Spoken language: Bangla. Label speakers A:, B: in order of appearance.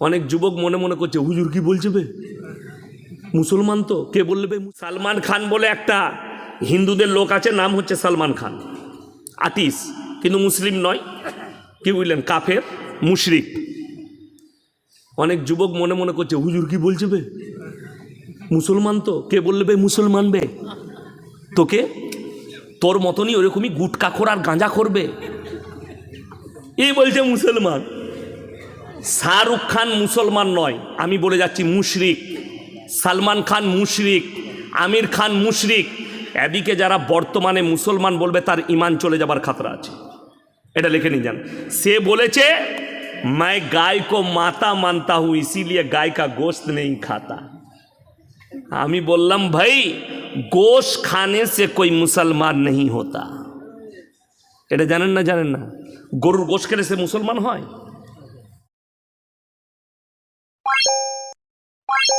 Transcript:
A: অনেক যুবক মনে মনে করছে, হুজুর কি বলছে বে? মুসলমান তো, কে বললে বে? সালমান খান বলে একটা হিন্দুদের লোক আছে, নাম হচ্ছে সালমান খান। আতিস, কিন্তু মুসলিম নয়। কি বুঝলেন? কাফের, মুশরিক। অনেক যুবক মনে মনে করছে, হুজুর কি বলছে বে? মুসলমান তো, কে বললে বে? মুসলমান বে। তোকে? তোর মতনই ওরকমই গুটকা খোর আর গাঁজা করবে এই বলছে মুসলমান। শাহরুখ খান মুসলমান নয় আমি বলে যাচ্ছি মুশরিক সালমান খান মুশরিক আমির খান মুশরিক এদিকে যারা বর্তমানে মুসলমান বলবে তার ইমান চলে যাবার খাতরা আছে এটা লিখে নিয়ে যান সে বলেছে मैं गाय को माता मानता हूं इसीलिए गाय का गोश्त नहीं खाता আমি বললাম ভাই গোশ খানে সে কই মুসলমান নেই হতা এটা জানেন না জানেন না গরুর গোশ খেলে সে মুসলমান হয় Bye.